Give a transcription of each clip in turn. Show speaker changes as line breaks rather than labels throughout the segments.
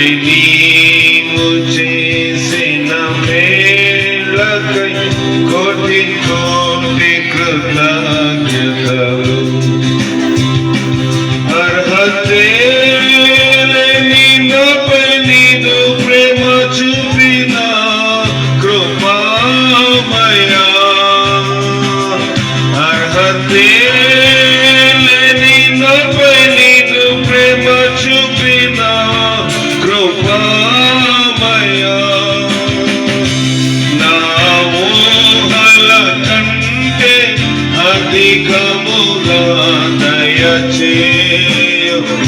Thank you.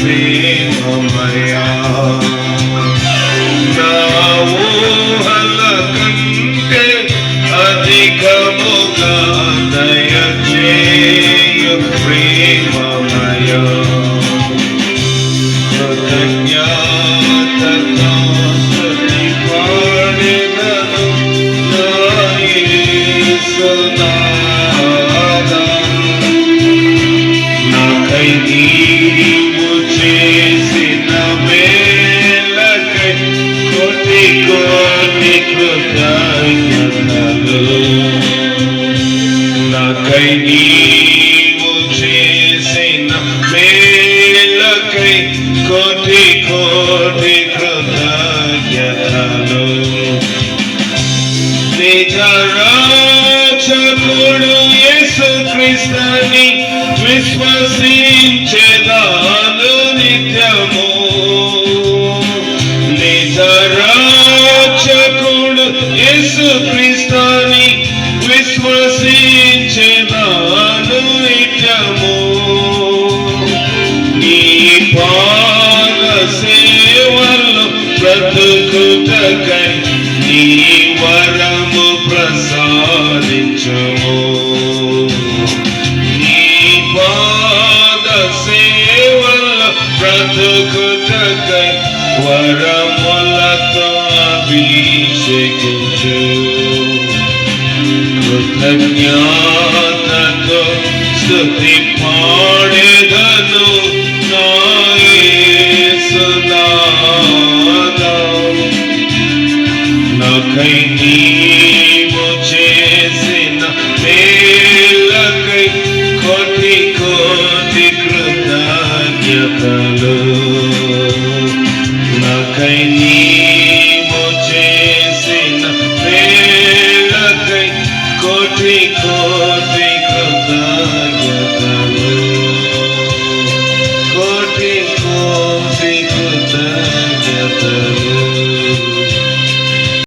Maria, the world. నాకై నీవు చేసిన మేలకై కోటి కోటి కృతజ్ఞతలు. నాకై నీవు చేసిన మేలకై కోటి కోటి కృతజ్ఞతలు. నిజరాచకుడు యేసు క్రీస్తుని విశ్వసించేదాను నిత్యము. నిజరాచకుడు యేసు క్రీస్తుని విశ్వసించేదాను నిత్యము. నీ పాద సేవలు బ్రతుకుటకై నీ బ్రతుకుటకై వరములతో అభిషేకించు కృతజ్ఞతతో స్తుతి పాడెదను కృతజ్ఞతలు నాకై నీవు చేసిన మేలకై కోటి కోటి